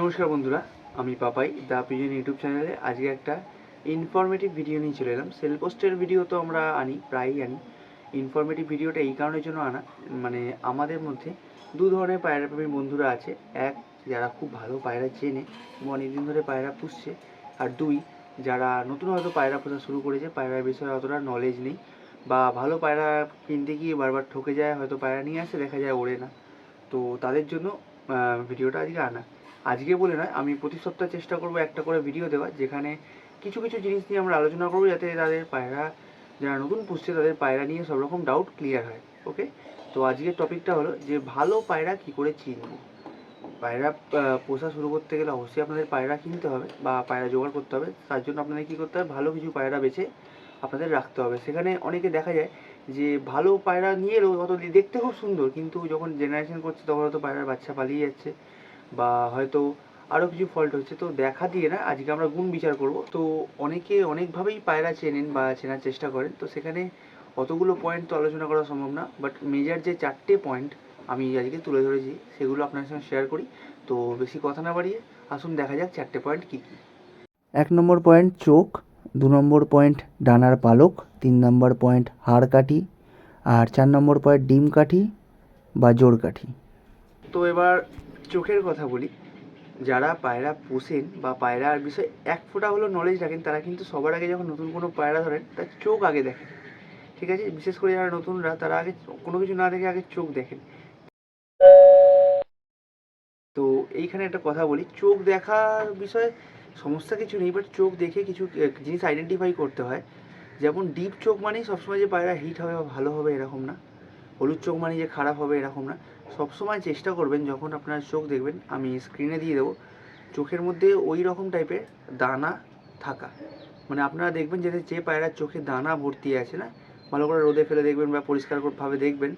নমস্কার বন্ধুরা, আমি পাপাই, দ্য পিজন ইউটিউব চ্যানেলে আজকে একটা ইনফরমেটিভ ভিডিও নিয়ে চলে এলাম। সেল পোস্টের ভিডিও তো আমরা আনি, প্রায়ই আনি। ইনফরমেটিভ ভিডিওটা এই কারণের জন্য আনা মানে আমাদের মধ্যে দু ধরনের পায়রা প্রেমী বন্ধুরা আছে। এক, যারা খুব ভালো পায়রা চেনে এবং অনেকদিন ধরে পায়রা পুষছে। আর দুই, যারা নতুন হয়তো পায়রা পোষা শুরু করেছে, পায়রার বিষয়ে অতটা নলেজ নেই বা ভালো পায়রা কিনতে গিয়ে বারবার ঠকে যায়, হয়তো পায়রা নিয়ে আসে, দেখা যায় ওড়ে না। তো তাদের জন্য ভিডিওটা আজকে আনা। আজকে বলে নয়, আমি প্রতি সপ্তাহে চেষ্টা করব একটা করে ভিডিও দেওয়ার, যেখানে কিছু কিছু জিনিস নিয়ে আমরা আলোচনা করব, যাতে তাদের পায়রা, যারা নতুন পুষছে, তাদের পায়রা নিয়ে সব রকম ডাউট ক্লিয়ার হয় ওকে তো আজকের টপিকটা হলো যে ভালো পায়রা কি করে চিনবো? পায়রা পোষা শুরু করতে গেলে অবশ্যই আপনাদের পায়রা কিনতে হবে বা পায়রা জোগাড় করতে হবে। তার জন্য আপনাদের কী করতে হবে? ভালো কিছু পায়রা বেছে আপনাদের রাখতে হবে। সেখানে অনেকে দেখা যায় যে ভালো পায়রা নিয়ে এলেও হয়তো দেখতে খুব সুন্দর, কিন্তু যখন জেনারেশন করছে, তখন হয়তো পায়রার বাচ্চা পালিয়ে যাচ্ছে। বা হয়তো আরও কিছু ফল্ট হচ্ছে তো দেখা দিয়ে না আজকে আমরা গুণ বিচার করব। তো অনেকে অনেকভাবেই পায়রা চেনেন বা চেনার চেষ্টা করেন তো সেখানে অতগুলো পয়েন্ট তো আলোচনা করা সম্ভব না বাট মেজার যে চারটে পয়েন্ট আমি আজকে তুলে ধরেছি সেগুলো আপনার সঙ্গে শেয়ার করি। তো বেশি কথা না বাড়িয়ে আসুন দেখা যাক চারটে পয়েন্ট কী কী। এক নম্বর পয়েন্ট চোখ দু নম্বর পয়েন্ট ডানার পালক তিন নম্বর পয়েন্ট হাড় কাঠি আর চার নম্বর পয়েন্ট ডিম কাঠি বা জোড় কাঠি। তো এবার চোখের কথা বলি, যারা পায়রা পোষেন বা পায়রার বিষয়ে এক ফোঁটা হলো নলেজ রাখেন, তারা কিন্তু সবার আগে যখন নতুন কোনো পায়রা ধরেন, তার চোখ আগে দেখেন। ঠিক আছে? বিশেষ করে যারা নতুনরা, তারা আগে কোনো কিছু না দেখে আগে চোখ দেখেন। তো এইখানে একটা কথা বলি, চোখ দেখার বিষয়ে সমস্যা কিছু নেই বাট চোখ দেখে কিছু জিনিস আইডেন্টিফাই করতে হয়। যেমন ডিপ চোখ মানেই সবসময় যে পায়রা হিট হবে বা ভালো হবে এরকম না, হলুদ চোখ মানে যে খারাপ হবে এরকম না। সবসময় চেষ্টা করবেন যখন আপনার চোখ দেখবেন, আমি স্ক্রিনে দিয়ে দেবো, চোখের মধ্যে ওই রকম টাইপের দানা থাকা। মানে আপনারা দেখবেন যে যে পায়রার চোখে দানা ভর্তি আছে না, ভালো করে রোদে ফেলে দেখবেন বা পরিষ্কার করে ভাবে দেখবেন,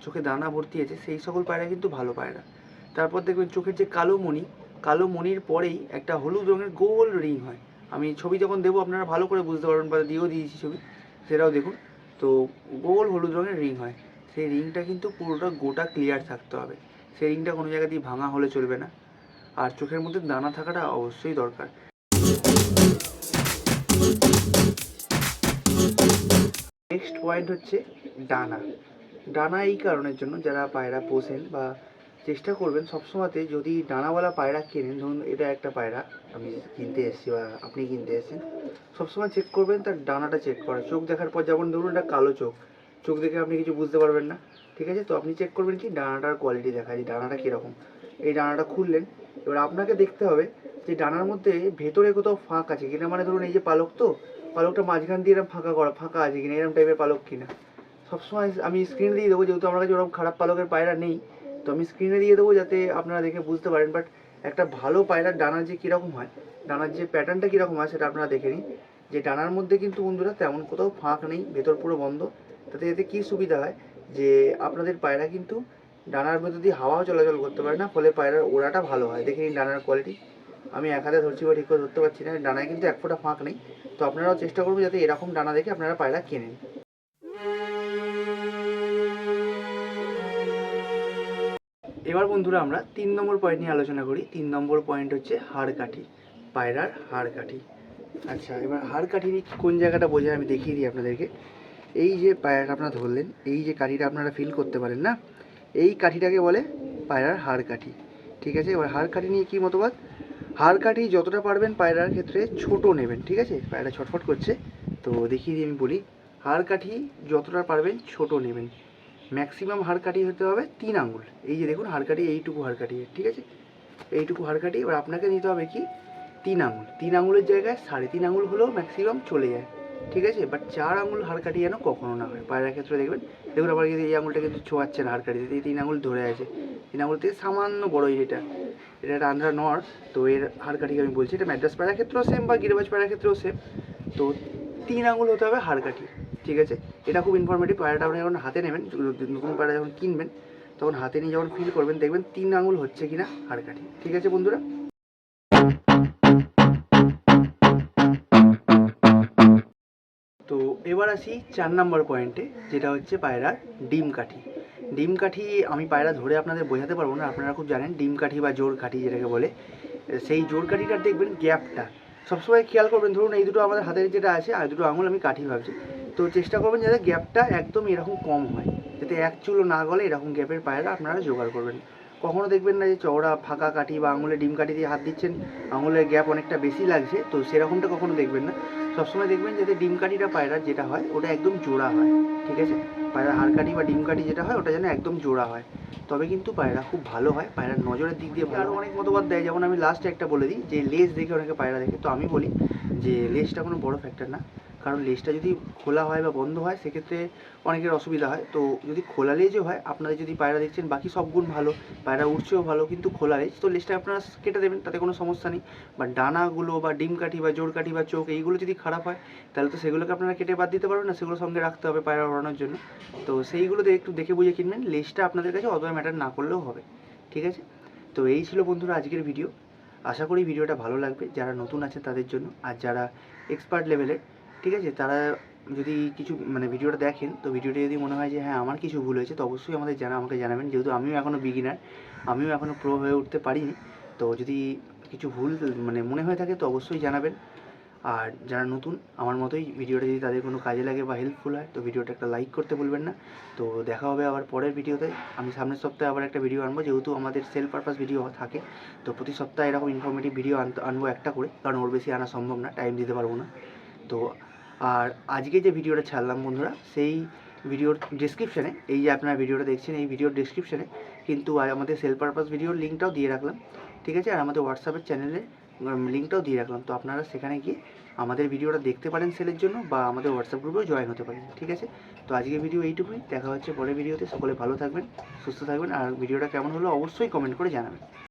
চোখে দানা ভর্তি আছে, সেই সকল পায়রা কিন্তু ভালো পায়রা তারপর দেখবেন চোখের যে কালো মণি, কালো মণির পরেই একটা হলুদ রঙের গোল রিং হয়। আমি ছবি যখন দেবো, আপনারা ভালো করে বুঝতে পারবেন বা দিয়েও দিয়েছি ছবি, সেটাও দেখুন। তো গোল হলুদ রঙের রিং হয়। সেই রিংটা কিন্তু পুরোটা গোটা ক্লিয়ার থাকতে হবে। সেই রিংটা কোনো জায়গা দিয়ে ভাঙা হলে চলবে না। আর চোখের মধ্যে দানা থাকাটা অবশ্যই দরকার। নেক্সট পয়েন্ট হচ্ছে ডানা। ডানা এই কারণের জন্য যারা পায়রা পোষেন বা চেষ্টা করবেন সবসময়তে যদি ডানাওয়ালা পায়রা কেনেন, ধরুন এটা একটা পায়রা, আমি কিনতে এসেছি বা আপনি কিনতে এসেছেন, সবসময় চেক করবেন তার ডানাটা চেক করা। চোখ দেখার পর যেমন ধরুন এটা কালো চোখ চোখ দেখে আপনি কিছু বুঝতে পারবেন না, ঠিক আছে? তো আপনি চেক করবেন কি ডানাটার কোয়ালিটি দেখা যে ডানাটা কীরকম? এই ডানাটা খুললেন, এবার আপনাকে দেখতে হবে যে ডানার মধ্যে ভেতরে কোথাও ফাঁক আছে কিনা? মানে ধরুন এই যে পালক তো, পালকটা মাঝখান দিয়ে এরকম ফাঁকা করা, ফাঁকা আছে কিনা এরকম টাইপের পালক কিনা? সবসময় আমি স্ক্রিনে দিয়ে দেবো, যেহেতু আমার কাছে ওরকম খারাপ পালকের পায়রা নেই, তো আমি স্ক্রিনে দিয়ে দেবো যাতে আপনারা দেখে বুঝতে পারেন। বাট একটা ভালো পায়রার ডানার যে কীরকম হয়, ডানার যে প্যাটার্নটা কীরকম হয় সেটা আপনারা দেখে নিন। যে ডানার মধ্যে কিন্তু বন্ধুরা তেমন কোথাও ফাঁক নেই, ভেতর পুরো বন্ধ তাতে এতে কী সুবিধা হয়? যে আপনাদের পায়রা কিন্তু ডানার ভেতর দিয়ে হাওয়াও চলাচল করতে পারে না, ফলে পায়রার ওড়াটা ভালো হয়। দেখে নিন ডানার কোয়ালিটি আমি এক হাতে ধরছি বা ঠিক করে ধরতে পারছি না, ডানায় কিন্তু এক ফোঁটা ফাঁক নেই। তো আপনারাও চেষ্টা করবেন যাতে এরকম ডানা দেখে আপনারা পায়রা কেনেন। এবার বন্ধুরা আমরা তিন নম্বর পয়েন্ট নিয়ে আলোচনা করি। তিন নম্বর পয়েন্ট হচ্ছে হাড় কাঠি পায়রার হাড় কাঠি আচ্ছা এবার হাড় কাঠি কোন জায়গাটা বোঝায় আমি দেখিয়ে দিই আপনাদেরকে। এই যে পায়রাটা আপনারা ধরলেন, এই যে কাঠিটা আপনারা ফিল করতে পারেন না, এই কাঠিটাকে বলে পায়রার হাড় কাঠি। ঠিক আছে? এবার হাড় কাঠি নিয়ে কী মতবাদ? হাড় কাঠি যতটা পারবেন পায়রার ক্ষেত্রে ছোট নেবেন, ঠিক আছে? পায়রা ছটফট করছে, তো দেখিয়ে দিয়ে আমি বলি, হাড় কাঠি যতটা পারবেন ছোট নেবেন। ম্যাক্সিমাম হাড় কাঠি হতে হবে তিন আঙুল। এই যে দেখুন, হাড় কাঠি, এইটুকু হাড় কাঠি, ঠিক আছে? এইটুকু হাড় কাঠি, এবার আপনাকে নিতে হবে কি? তিন আঙুল। তিন আঙুলের জায়গায় সাড়ে তিন আঙুল হলেও ম্যাক্সিমাম চলে যায়। ঠিক আছে? বাট চার আঙুল হাড় কাঠি যেন কখনো না হয়। পায়রার ক্ষেত্রে দেখবেন, দেখুন আবার এই আঙুলটা কিন্তু ছোঁয়াচ্ছে না হাড় এই তিন আঙুল ধরে আছে। তিন আঙুল থেকে সামান্য বড় এটা এটা একটা আন্ধ্রা নর্থ তো এর হাড় আমি বলছি, এটা ম্যাড্রাস পায়রার ক্ষেত্রেও সেম বা গিরিবাজ পায়রার ক্ষেত্রেও সেম তো তিন আঙুল হতে হবে হাড় কাঠি ঠিক আছে? এটা খুব ইনফরমেটিভ পায়রাটা আপনি যখন হাতে নেবেন নতুন পায়রা যখন কিনবেন, তখন হাতে নিয়ে যখন ফিল করবেন, দেখবেন তিন আঙুল হচ্ছে কিনা হাড় কাঠি ঠিক আছে বন্ধুরা? তো এবার আসি চার নাম্বার পয়েন্টে যেটা হচ্ছে পায়রার ডিম কাঠি। ডিম কাঠি আমি পায়রা ধরে আপনাদের বোঝাতে পারব না, আপনারা খুব জানেন ডিম কাঠি বা জোর কাঠি যেটাকে বলে। সেই জোর কাঠিটার দেখবেন গ্যাপটা। সবসময় খেয়াল করবেন, ধরুন এই দুটো আমাদের হাতের যেটা আছে, আর দুটো আঙুল আমি কাঠি ভাবছি। তো চেষ্টা করবেন যাতে গ্যাপটা একদম এরকম কম হয়। যাতে এক চুলো না গলে এরকম গ্যাপের পায়রা আপনারা জোগাড় করবেন। কখনো দেখবেন না যে চওড়া, ফাঁকা কাঠি বা আঙুলে ডিম কাঠি দিয়ে হাত দিচ্ছেন। আঙুলের গ্যাপ অনেকটা বেশি লাগছে, তো সেরকমটা কখনো দেখবেন না। সবসময় দেখবেন যাতে ডিম কাঠিটা পায়রা যেটা হয় ওটা একদম জোড়া হয় ঠিক আছে? পায়রা হাড় কাঠি বা ডিম কাঠি যেটা হয় ওটা যেন একদম জোড়া হয়। তবে কিন্তু পায়রা খুব ভালো হয় পায়রার নজরের দিক দিয়ে আরও অনেক মতবাদ দেয় যেমন আমি লাস্টে একটা বলে দিই যে লেজ দেখে অনেকে পায়রা দেখে। তো আমি বলি যে লেজটা কোনো বড় ফ্যাক্টর না। কারণ লেজটা যদি খোলা হয় বা বন্ধ হয়, সেক্ষেত্রে অনেকের অসুবিধা হয়। তো যদি খোলা লেজও হয়, আপনারা যদি পায়রা দেখছেন, বাকি সব গুণ ভালো। পায়রা উঠছেও ভালো, কিন্তু খোলা লেজ। তো লেজটা আপনারা কেটে দেবেন, তাতে কোনো সমস্যা নেই। বা ডানাগুলো, বা ডিম কাঠি, বা জোর কাঠি, বা চোখ, এইগুলো যদি খারাপ হয়, তাহলে তো সেগুলোকে আপনারা কেটে বাদ দিতে পারবেন না। সেগুলো সঙ্গে রাখতে হবে পায়রা ওড়ানোর জন্য। তো সেইগুলো দিয়ে একটু দেখে বুঝে কিনবেন। লেজটা আপনাদের কাছে অতটা ম্যাটার না করলেও হবে। ঠিক আছে? তো এই ছিল বন্ধুরা আজকের ভিডিও আশা করি ভিডিওটা ভালো লাগবে। যারা নতুন আছে তাদের জন্য। আর যারা এক্সপার্ট লেভেলের ঠিক আছে? তারা যদি কিছু মানে ভিডিওটা দেখেন, তো ভিডিওটা যদি মনে হয় যে হ্যাঁ আমার কিছু ভুল হয়েছে, তো অবশ্যই আমাদের জানা, আমাকে জানাবেন। যেহেতু আমিও এখনও বিগিনার আমিও এখনও প্রো হয়ে উঠতে পারিনি। তো যদি কিছু ভুল মানে মনে হয়ে থাকে, তো অবশ্যই জানাবেন। আর যারা নতুন, আমার মতোই ভিডিওটা যদি তাদের কোনো কাজে লাগে বা হেল্পফুল হয়, তো ভিডিওটা একটা লাইক করতে ভুলবেন না। তো দেখা হবে আবার পরের ভিডিওতে। আমি সামনের সপ্তাহে আবার একটা ভিডিও আনব, যেহেতু আমাদের সেল পারপাস ভিডিও থাকে, তো প্রতি সপ্তাহে এরকম ইনফরমেটিভ ভিডিও আনব একটা করে, কারণ ওর বেশি আনা সম্ভব না টাইম দিতে পারব না। তো আর আজকে যে ভিডিওটা ছাড়লাম বন্ধুরা, সেই ভিডিওর ডিসক্রিপশানে এই যে আপনারা ভিডিওটা দেখছেন, এই ভিডিওর ডিসক্রিপশানে কিন্তু আর আমাদের সেল পারপাস ভিডিওর লিঙ্কটাও দিয়ে রাখলাম, ঠিক আছে? আর আমাদের হোয়াটসঅ্যাপের চ্যানেলে লিঙ্কটাও দিয়ে রাখলাম। তো আপনারা সেখানে গিয়ে আমাদের ভিডিওটা দেখতে পারেন সেলের জন্য বা আমাদের হোয়াটসঅ্যাপ গ্রুপেও জয়েন হতে পারেন, ঠিক আছে? তো আজকের ভিডিও এইটুকুই, দেখা হচ্ছে পরের ভিডিওতে সকলে ভালো থাকবেন, সুস্থ থাকবেন, আর ভিডিওটা কেমন হলো অবশ্যই কমেন্ট করে জানাবেন।